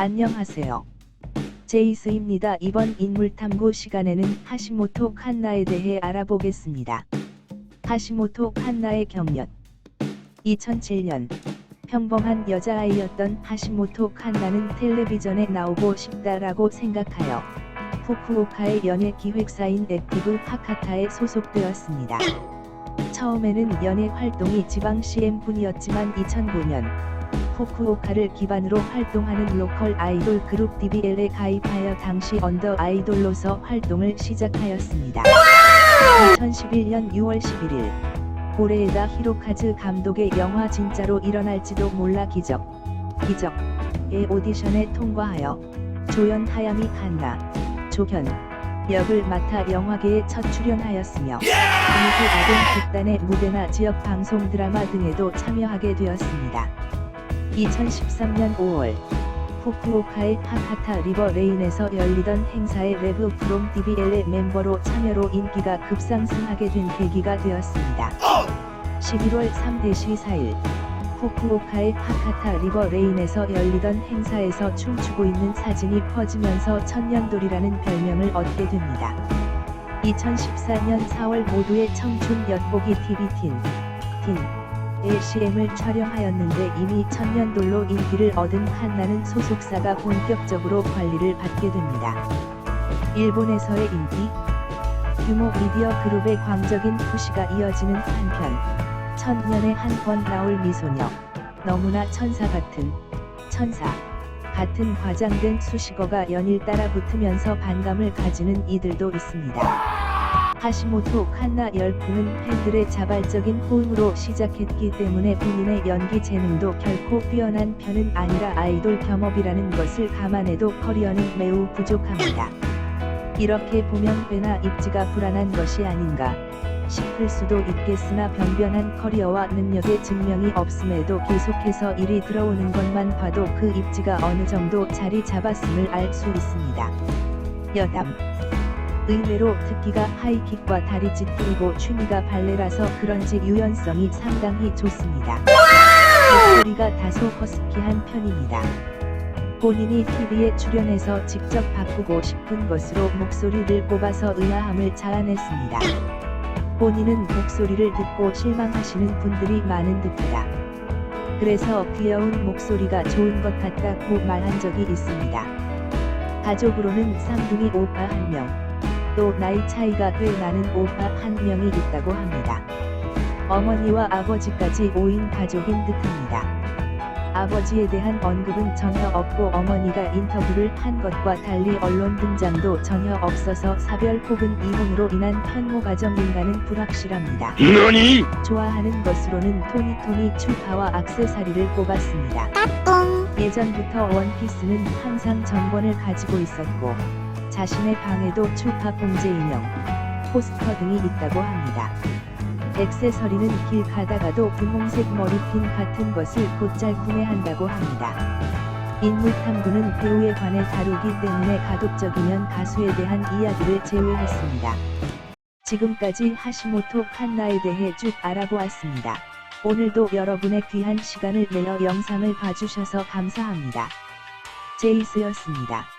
안녕하세요. 제이스입니다. 이번 인물 탐구 시간에는 하시모토 칸나에 대해 알아보겠습니다. 하시모토 칸나의 경력 2007년 평범한 여자아이였던 하시모토 칸나는 텔레비전에 나오고 싶다라고 생각하여 후쿠오카의 연예 기획사인 액티브 하카타에 소속되었습니다. 처음에는 연예 활동이 지방 CM뿐이었지만 2009년 후쿠오카를 기반으로 활동하는 로컬 아이돌 그룹 DBL에 가입하여 당시 언더 아이돌로서 활동을 시작하였습니다. 2011년 6월 11일 고레에다 히로카즈 감독의 영화 진짜로 일어날지도 몰라 기적 기적의 오디션에 통과하여 조연 하야미 칸나 조현 역을 맡아 영화계에 첫 출연하였으며 일부 아동 극단의 무대나 지역 방송 드라마 등에도 참여하게 되었습니다. 2013년 5월 후쿠오카의 하카타 리버 레인에서 열리던 행사에 레브 프롬 DBL의 멤버로 참여로 인기가 급상승하게 된 계기가 되었습니다. 11월 3대시 4일 후쿠오카의 하카타 리버 레인에서 열리던 행사에서 춤추고 있는 사진이 퍼지면서 천년돌이라는 별명을 얻게 됩니다. 2014년 4월 모두의 청춘 엿보기 TV틴 틴 의 CM을 촬영하였는데 이미 천년돌로 인기를 얻은 칸나는 소속사가 본격적으로 관리를 받게 됩니다. 일본에서의 인기 규모 미디어 그룹의 광적인 푸시가 이어지는 한편 천년에 한 번 나올 미소녀 너무나 천사 같은 천사 같은 과장된 수식어가 연일 따라 붙으면서 반감을 가지는 이들도 있습니다. 하시모토 칸나 열풍은 팬들의 자발적인 호응으로 시작했기 때문에 본인의 연기 재능도 결코 뛰어난 편은 아니라 아이돌 겸업이라는 것을 감안해도 커리어는 매우 부족합니다. 이렇게 보면 꽤나 입지가 불안한 것이 아닌가 싶을 수도 있겠으나 변변한 커리어와 능력의 증명이 없음에도 계속해서 일이 들어오는 것만 봐도 그 입지가 어느 정도 자리 잡았음을 알 수 있습니다. 여담 의외로 특기가 하이킥과 다리 찢기고 취미가 발레라서 그런지 유연성이 상당히 좋습니다. 목소리가 다소 허스키한 편입니다. 본인이 TV에 출연해서 직접 바꾸고 싶은 것으로 목소리를 뽑아서 의아함을 자아냈습니다. 본인은 목소리를 듣고 실망하시는 분들이 많은 듯하다. 그래서 귀여운 목소리가 좋은 것 같다고 말한 적이 있습니다. 가족으로는 쌍둥이 오빠 한 명, 또 나이 차이가 꽤 나는 오빠 한 명이 있다고 합니다. 어머니와 아버지까지 5인 가족인 듯합니다. 아버지에 대한 언급은 전혀 없고 어머니가 인터뷰를 한 것과 달리 언론 등장도 전혀 없어서 사별 혹은 이혼으로 인한 편모 가정 인가는 불확실합니다. 너니? 좋아하는 것으로는 토니토니 추파와 악세사리를 꼽았습니다. 예전부터 원피스는 항상 정권을 가지고 있었고 자신의 방에도 추파 봉제 인형, 포스터 등이 있다고 합니다. 액세서리는 길 가다가도 분홍색 머리핀 같은 것을 곧잘 구매한다고 합니다. 인물 탐구는 배우에 관해 다루기 때문에 가급적이면 가수에 대한 이야기를 제외했습니다. 지금까지 하시모토 칸나에 대해 쭉 알아보았습니다. 오늘도 여러분의 귀한 시간을 내어 영상을 봐주셔서 감사합니다. 제이스였습니다.